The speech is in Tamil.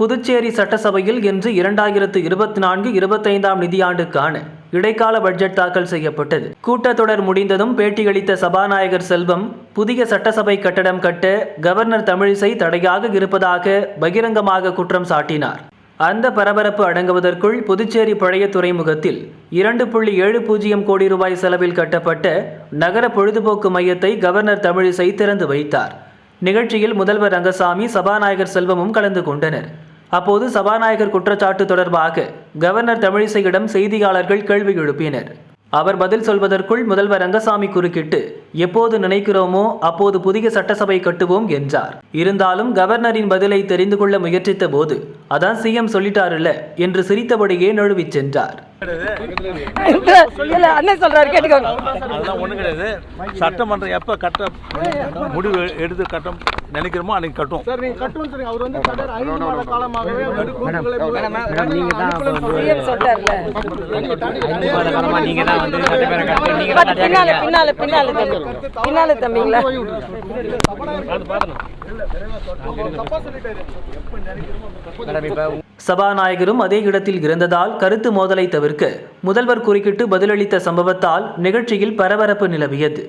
புதுச்சேரி சட்டசபையில் இன்று இரண்டாயிரத்து இருபத்தி நான்கு இருபத்தைந்தாம் நிதியாண்டுக்கான இடைக்கால பட்ஜெட் தாக்கல் செய்யப்பட்டது. கூட்டத்தொடர் முடிந்ததும் பேட்டியளித்த சபாநாயகர் செல்வம் புதிய சட்டசபை கட்டடம் கட்ட கவர்னர் தமிழிசை தடையாக இருப்பதாக பகிரங்கமாக குற்றம் சாட்டினார். அந்த பரபரப்பு அடங்குவதற்குள் புதுச்சேரி பழைய துறைமுகத்தில் இரண்டு புள்ளி ஏழு பூஜ்ஜியம் கோடி ரூபாய் செலவில் கட்டப்பட்ட நகர பொழுதுபோக்கு மையத்தை கவர்னர் தமிழிசை திறந்து வைத்தார். நிகழ்ச்சியில் முதல்வர் ரங்கசாமி சபாநாயகர் செல்வமும் கலந்து கொண்டனர். அப்போது சபாநாயகர் குற்றச்சாட்டு தொடர்பாக கவர்னர் தமிழிசையிடம் செய்தியாளர்கள் கேள்வி எழுப்பினர். அவர் பதில் சொல்வதற்குள் முதல்வர் ரங்கசாமி குறுக்கிட்டு எப்போது நினைக்கிறோமோ அப்போது புதிய சட்டசபை கட்டுவோம் என்றார். இருந்தாலும் கவர்னரின் பதிலை தெரிந்து கொள்ள முயற்சித்த போது அதான் சிஎம் சொல்லிட்டாருல்ல என்று சிரித்தபடியே நழுவிச் சென்றார். இல்ல அண்ணன் சொல்றாரு கேட்டுக்கோங்க. அதெல்லாம் ஒன்றும் கிடையாது. சட்டமன்றம் எப்போ கட்ட முடிவு எடுத்து கட்டம் நினைக்கிறோமோ அன்னைக்கு கட்டும் சார் நீங்க அவர் வந்து ஐந்து மாத காலமாகவே வந்து சொல்றாருல நீங்க தான் வந்து சட்டப்பேரவை கட்டு நீங்க பட் பின்னால பின்னால பின்னால தம்பி பின்னால தம்பிங்களா? மேடம் இப்ப சபாநாயகரும் அதே இடத்தில் இருந்ததால் கருத்து மோதலை தவிர்க்க முதல்வர் குறுக்கிட்டு பதிலளித்த சம்பவத்தால் நிகழ்ச்சியில் பரபரப்பு நிலவியது.